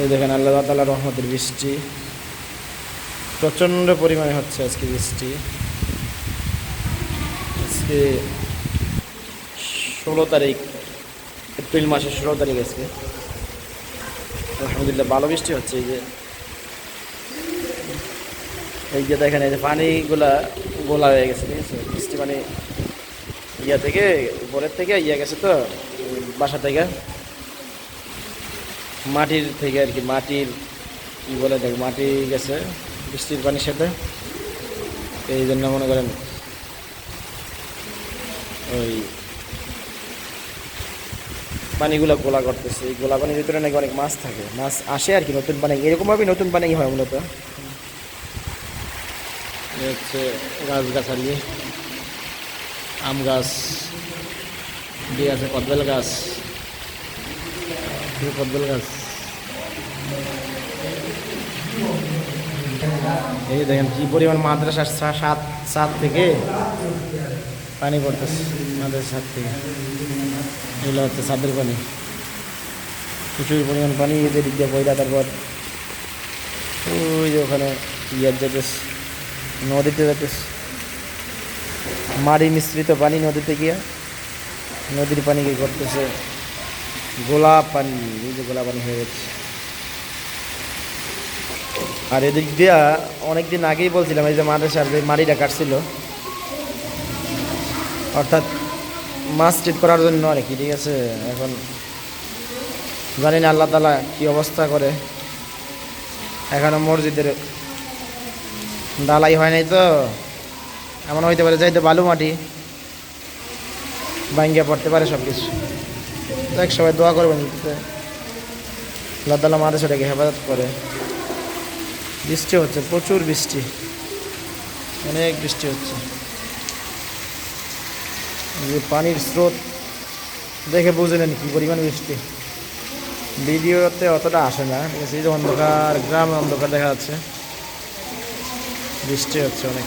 এই দেখেন আল্লাহ তাল্লাহ রহমতের বৃষ্টি। প্রচণ্ড পরিমাণে হচ্ছে আজকে বৃষ্টি। আজকে ষোলো তারিখ, এপ্রিল মাসের ষোলো তারিখ আজকে। আলহামদুলিল্লাহ ভালো বৃষ্টি হচ্ছে এই যে। এই যে দেখেন, এই যে পানিগুলা গোলা হয়ে গেছে, ঠিক আছে? বৃষ্টি পানি ইয়া থেকে, উপরের থেকে ইয়া গেছে তো, বাসা থেকে। মাটির থেকে আর কি, মাটির কি বলে দেখ মাটি গেছে, বৃষ্টির পানির সাথে। এই জন্য মনে করেন ওই পানিগুলো গোলা করতেছে। এই গোলা পানির ভিতরে নাকি অনেক মাছ থাকে। মাছ আসে আর কি, নতুন পানি, এরকমভাবেই নতুন পানি হয় মূলত। হচ্ছে গাছ গাছালি আম গাছ, দিয়ে আছে কদবেল গাছ কদবেল গাছ। এই দেখেন কি পরিমাণ মাদ্রাসার সাত সাত থেকে পানি পড়তেছে মাদ্রাসার সাত থেকে। এগুলো হচ্ছে সাদের পানি। প্রচুর পরিমাণ পানি এদের দিক দিয়ে পয়লা তারপর ওই যে ওখানে ইয়ার যেতেছে নদীতে যেতেছে মাড়ি মিশ্রিত পানি নদীতে গিয়া নদীর পানি কি করতেছে গোলাপ পানি। এই যে গোলাপ পানি হয়ে গেছে। আর এদিক দিয়া অনেকদিন আগেই বলছিলাম, এই যে মাদ্রাসার যে মাড়িটা কাটছিল, অর্থাৎ মাছ ট্রিট করার জন্য আর কি, ঠিক আছে? এখন জানি না আল্লাহ তালা কি অবস্থা করে। এখনও মসজিদের ডালাই হয় নাই তো, এমন হইতে পারে যাইতে বালু মাটি ভাঙ্গিয়া পড়তে পারে সব কিছু দেখ সবাই দোয়া করবেন। আল্লাহ তালা মাদ্রাসাটাকে হেফাজত করে। বৃষ্টি হচ্ছে, প্রচুর বৃষ্টি। অনেক বৃষ্টি হচ্ছে। যে পানির স্রোত, দেখে বুঝলেন কি পরিমাণ বৃষ্টি। ভিডিওতে অতটা আসে না, ঠিক আছে? এই যে অন্ধকার, গ্রাম অন্ধকার দেখা যাচ্ছে। বৃষ্টি হচ্ছে অনেক।